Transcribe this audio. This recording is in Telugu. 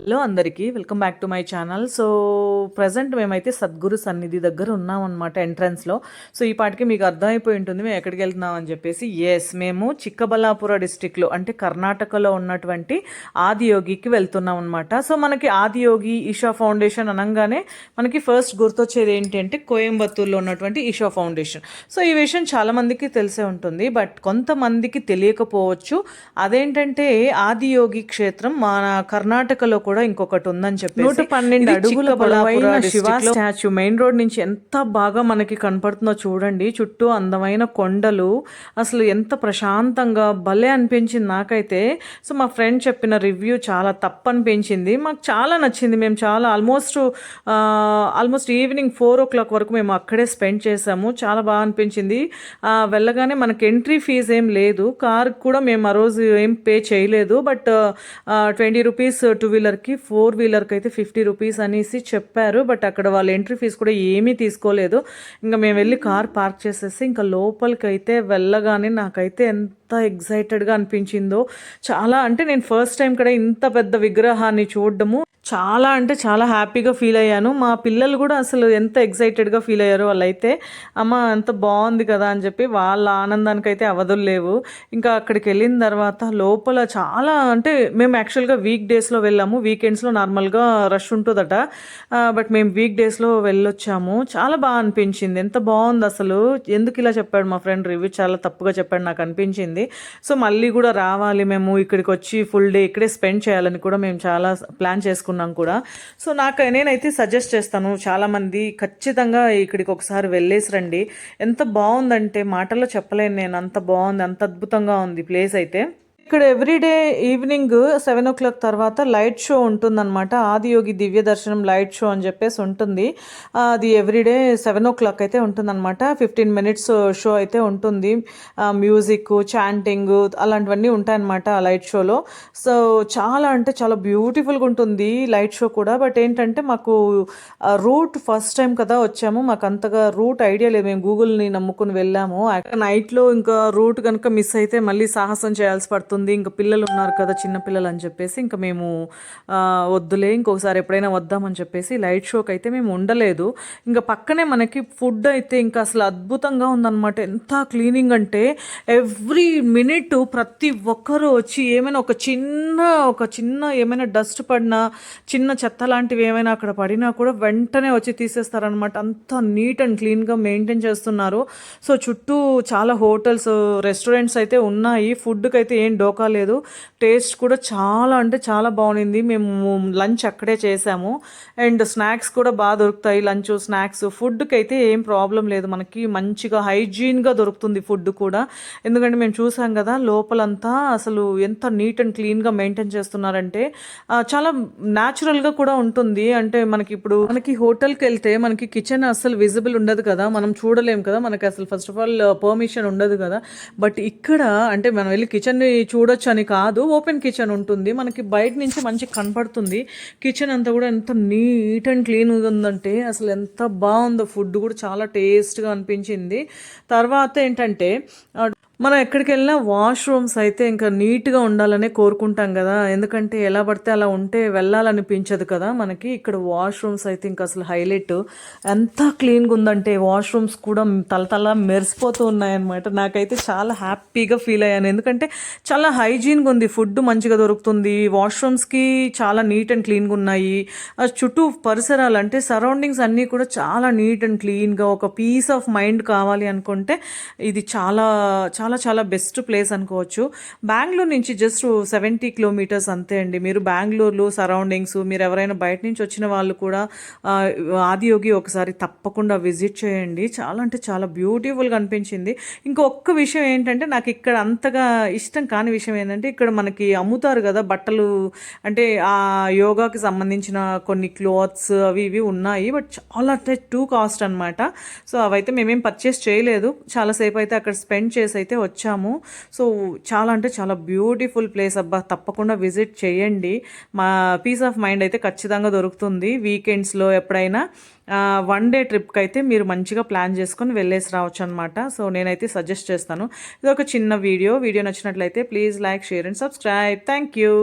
హలో అందరికీ welcome back to my channel. So present మేమైతే సద్గురు సన్నిధి దగ్గర ఉన్నాం అనమాట ఎంట్రన్స్లో. సో ఈ పాటికి మీకు అర్థమైపోయి ఉంటుంది మేము ఎక్కడికి వెళ్తున్నాం అని చెప్పేసి. ఎస్ మేము చిక్కబల్లాపుర డిస్టిక్లో అంటే కర్ణాటకలో ఉన్నటువంటి ఆదియోగికి వెళ్తున్నాం అనమాట సో మనకి ఆదియోగి ఈషా ఫౌండేషన్ అనగానే మనకి ఫస్ట్ గుర్తొచ్చేది ఏంటి అంటే కోయంబత్తూర్లో ఉన్నటువంటి ఈషా ఫౌండేషన్. సో ఈ విషయం చాలామందికి తెలిసే ఉంటుంది బట్ కొంతమందికి తెలియకపోవచ్చు. అదేంటంటే ఆదియోగి క్షేత్రం మన కర్ణాటకలో కూడా ఇంకొకటి ఉందని చెప్పి నూట పన్నెండు అడుగుల బలమైన శివ స్టాచ్యూ. మెయిన్ రోడ్ నుంచి ఎంత బాగా మనకి కనపడుతుందో చూడండి. చుట్టూ అందమైన కొండలు. అసలు ఎంత ప్రశాంతంగా భలే అనిపించింది నాకైతే. సో మా ఫ్రెండ్ చెప్పిన రివ్యూ చాలా తప్పు అనిపించింది మాకు చాలా నచ్చింది. మేము చాలా almost almost evening four o'clock వరకు మేము అక్కడే స్పెండ్ చేసాము చాలా బాగా అనిపించింది. వెళ్ళగానే మనకి ఎంట్రీ ఫీజ్ ఏం లేదు. కార్ కూడా మేము ఆ రోజు ఏం పే చేయలేదు. But twenty rupees two wheeler wheeler four వీలర్కి అయితే ఫిఫ్టీ రూపీస్ అనేసి చెప్పారు. బట్ అక్కడ వాళ్ళు ఎంట్రీ ఫీజు కూడా ఏమీ తీసుకోలేదు. ఇంకా మేము వెళ్ళి కార్ పార్క్ చేసేసి ఇంకా లోపలికి అయితే వెళ్ళగానే నాకైతే ఎంత ఎగ్జైటెడ్గా అనిపించిందో. చాలా అంటే నేను ఫస్ట్ టైం కూడా ఇంత పెద్ద విగ్రహాన్ని చూడడము. చాలా అంటే చాలా హ్యాపీగా ఫీల్ అయ్యాను. మా పిల్లలు కూడా అసలు ఎంత ఎగ్జైటెడ్గా ఫీల్ అయ్యారో వాళ్ళైతే అమ్మ ఎంత బాగుంది కదా అని చెప్పి వాళ్ళ ఆనందానికి అయితే అవధులు లేవు. ఇంకా అక్కడికి వెళ్ళిన తర్వాత లోపల చాలా అంటే మేము యాక్చువల్గా వీక్ డేస్లో వెళ్ళాము. వీకెండ్స్లో నార్మల్గా రష్ ఉంటుందట. బట్ మేము వీక్ డేస్లో వెళ్ళొచ్చాము. చాలా బాగా అనిపించింది. ఎంత బాగుంది అసలు. ఎందుకు ఇలా చెప్పాడు మా ఫ్రెండ్ రివ్యూ? చాలా తప్పుగా చెప్పాడు నాకు అనిపించింది. సో మళ్ళీ కూడా రావాలి మేము. ఇక్కడికి వచ్చి ఫుల్ డే ఇక్కడే స్పెండ్ చేయాలని కూడా మేము చాలా ప్లాన్ చేసుకున్నాం. చేసుకున్నాం కూడా. సో నాకు నేనైతే సజెస్ట్ చేస్తాను చాలామంది ఖచ్చితంగా ఇక్కడికి ఒకసారి వెళ్ళేసి రండి. ఎంత బాగుందంటే మాటల్లో చెప్పలేను నేను. అంత బాగుంది అంత అద్భుతంగా ఉంది ప్లేస్ అయితే. ఇక్కడ everyday evening seven o'clock తర్వాత లైట్ షో ఉంటుందన్నమాట. ఆదియోగి దివ్య దర్శనం లైట్ షో అని చెప్పేసి ఉంటుంది. అది ఎవ్రీడే సెవెన్ ఓ క్లాక్ అయితే ఉంటుందన్నమాట. ఫిఫ్టీన్ మినిట్స్ షో అయితే ఉంటుంది. మ్యూజిక్ చాంటింగ్ అలాంటివన్నీ ఉంటాయన్నమాట ఆ లైట్ షోలో సో చాలా అంటే చాలా బ్యూటిఫుల్గా ఉంటుంది లైట్ షో కూడా. బట్ ఏంటంటే మాకు రూట్ ఫస్ట్ టైం కదా వచ్చాము. మాకు అంతగా రూట్ ఐడియా లేదు. మేము గూగుల్ని నమ్ముకుని వెళ్ళాము. నైట్లో ఇంకా రూట్ కనుక మిస్ అయితే మళ్ళీ సాహసం చేయాల్సి పడుతుంది. అవుతుంది. ఇంకా పిల్లలు ఉన్నారు కదా చిన్న పిల్లలు అని చెప్పేసి ఇంకా మేము వద్దులే ఇంకొకసారి ఎప్పుడైనా వద్దామని చెప్పేసి లైట్ షోకి అయితే మేము ఉండలేదు. ఇంకా పక్కనే మనకి ఫుడ్ అయితే ఇంకా అసలు అద్భుతంగా ఉందన్నమాట. ఎంత క్లీనింగ్ అంటే ఎవ్రీ మినిట్ ప్రతి ఒక్కరు వచ్చి ఏమైనా ఒక చిన్న ఒక చిన్న ఏమైనా డస్ట్ పడినా చిన్న చెత్త లాంటివి ఏమైనా అక్కడ పడినా కూడా వెంటనే వచ్చి తీసేస్తారనమాట అంత నీట్ అండ్ క్లీన్గా మెయింటైన్ చేస్తున్నారు. సో చుట్టూ చాలా హోటల్స్ రెస్టారెంట్స్ అయితే ఉన్నాయి. ఫుడ్కి అయితే ఏం డోకా లేదు. టేస్ట్ కూడా చాలా అంటే చాలా బాగుంది మేము లంచ్ అక్కడే చేసాము. అండ్ స్నాక్స్ కూడా బాగా దొరుకుతాయి. లంచ్ స్నాక్స్ ఫుడ్కి అయితే ఏం ప్రాబ్లం లేదు. మనకి మంచిగా హైజీన్గా దొరుకుతుంది ఫుడ్ కూడా. ఎందుకంటే మేము చూసాం కదా లోపలంతా అసలు ఎంత నీట్ అండ్ క్లీన్గా మెయింటైన్ చేస్తున్నారంటే చాలా న్యాచురల్గా కూడా ఉంటుంది. అంటే మనకి ఇప్పుడు మనకి హోటల్కి వెళ్తే మనకి కిచెన్ అసలు విజిబుల్ ఉండదు కదా. మనం చూడలేం కదా. మనకి అసలు ఫస్ట్ ఆఫ్ ఆల్ పర్మిషన్ ఉండదు కదా. బట్ ఇక్కడ అంటే మనం వెళ్ళి కిచెన్ని చూడొచ్చు అని కాదు. ఓపెన్ కిచెన్ ఉంటుంది. మనకి బయట నుంచి మంచి కనపడుతుంది. కిచెన్ అంతా కూడా ఎంత నీట్ అండ్ క్లీన్ ఉందంటే అసలు ఎంత బాగుందో. ఫుడ్ కూడా చాలా టేస్ట్గా అనిపించింది. తర్వాత ఏంటంటే మనం ఎక్కడికి వెళ్ళినా వాష్రూమ్స్ అయితే ఇంకా నీట్గా ఉండాలనే కోరుకుంటాం కదా. ఎందుకంటే ఎలా పడితే అలా ఉంటే వెళ్ళాలనిపించదు కదా మనకి. ఇక్కడ వాష్రూమ్స్ అయితే ఇంకా అసలు హైలైట్ ఎంత క్లీన్గా ఉందంటే వాష్రూమ్స్ కూడా తలతల మెరిసిపోతూ ఉన్నాయన్నమాట. నాకైతే చాలా హ్యాపీగా ఫీల్ అయ్యాను. ఎందుకంటే చాలా హైజీన్గా ఉంది. ఫుడ్ మంచిగా దొరుకుతుంది. వాష్రూమ్స్కి చాలా నీట్ అండ్ క్లీన్గా ఉన్నాయి. చుట్టూ పరిసరాలు అంటే సరౌండింగ్స్ అన్నీ కూడా చాలా నీట్ అండ్ క్లీన్గా ఒక పీస్ ఆఫ్ మైండ్ కావాలి అనుకుంటే ఇది చాలా చాలా చాలా బెస్ట్ ప్లేస్ అనుకోవచ్చు. బెంగళూరు నుంచి జస్ట్ సెవెంటీ కిలోమీటర్స్ అంతే అండి. మీరు బెంగళూరులో సరౌండింగ్స్ మీరు ఎవరైనా బయట నుంచి వచ్చిన వాళ్ళు కూడా ఆదియోగి ఒకసారి తప్పకుండా విజిట్ చేయండి. చాలా అంటే చాలా బ్యూటిఫుల్గా అనిపించింది. ఇంకొక విషయం ఏంటంటే నాకు ఇక్కడ అంతగా ఇష్టం కాని విషయం ఏంటంటే ఇక్కడ మనకి అమ్ముతారు కదా బట్టలు. అంటే ఆ యోగాకి సంబంధించిన కొన్ని క్లాత్స్ అవి ఇవి ఉన్నాయి. బట్ చాలా అంటే టూ కాస్ట్ అనమాట సో అవైతే మేమేం పర్చేస్ చేయలేదు. చాలాసేపు అయితే అక్కడ స్పెండ్ చేసి అయితే అయితే వచ్చాము. సో చాలా అంటే చాలా బ్యూటిఫుల్ ప్లేస్ అబ్బా. తప్పకుండా విజిట్ చేయండి. మా పీస్ ఆఫ్ మైండ్ అయితే ఖచ్చితంగా దొరుకుతుంది. వీకెండ్స్లో ఎప్పుడైనా వన్ డే ట్రిప్కి అయితే మీరు మంచిగా ప్లాన్ చేసుకొని వెళ్ళేసి రావచ్చు అనమాట సో నేనైతే సజెస్ట్ చేస్తాను. ఇది ఒక చిన్న వీడియో. వీడియో నచ్చినట్లయితే please like share and subscribe. Thank you.